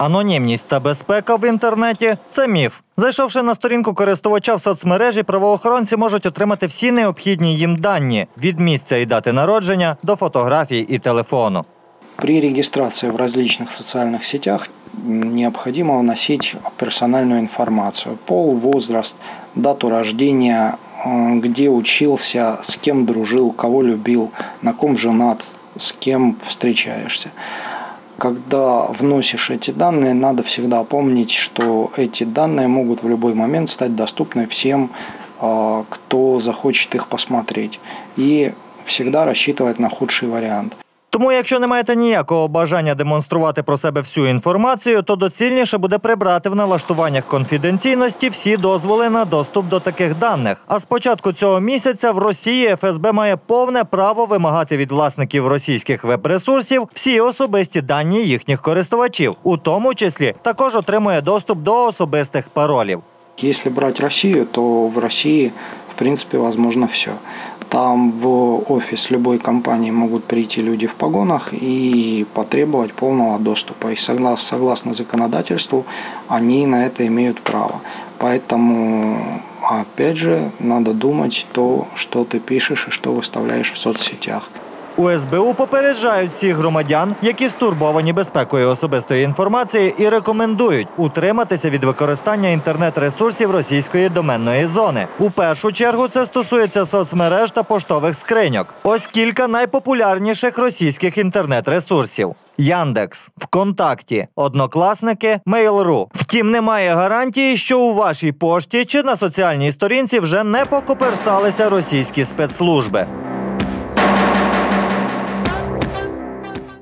Анонімність та безпека в інтернеті це міф. Зайшовши на сторінку користувача в соцмережі, правоохоронці можуть отримати всі необхідні їм дані від місця і дати народження до фотографій і телефону. При регистрации в различных социальных сетях необходимо вносить персональную информацию. Пол, возраст, дату рождения, э, где учился, с кем дружил, кого любил, на ком женат, с кем встречаешься. Когда вносишь эти данные, надо всегда помнить, что эти данные могут в любой момент стать доступны всем, э, кто захочет их посмотреть. И всегда рассчитывать на худший вариант. Тому, якщо не маєте ніякого бажання демонструвати про себе всю інформацію, то доцільніше буде прибрати в налаштуваннях конфіденційності всі дозволи на доступ до таких даних. А з початку цього місяця в Росії ФСБ має повне право вимагати від власників російських веб-ресурсів всі особисті дані їхніх користувачів, у тому числі також отримує доступ до особистих паролів. Если брать Россию, то в России, в принципе, возможно все. Там в офис любой компании могут прийти люди в погонах и потребовать полного доступа. И согласно, согласно законодательству, они на это имеют право. Поэтому, опять же, надо думать то, что ты пишешь и что выставляешь в соцсетях. У СБУ попереджають всіх громадян, які стурбовані безпекою особистої інформації, і рекомендують утриматися від використання інтернет-ресурсів російської доменної зони. У першу чергу це стосується соцмереж та поштових скриньок. Ось кілька найпопулярніших російських інтернет-ресурсів. Яндекс, ВКонтакті, Однокласники, Mail.ru. Втім, немає гарантії, що у вашій пошті чи на соціальній сторінці вже не покоперсалися російські спецслужби.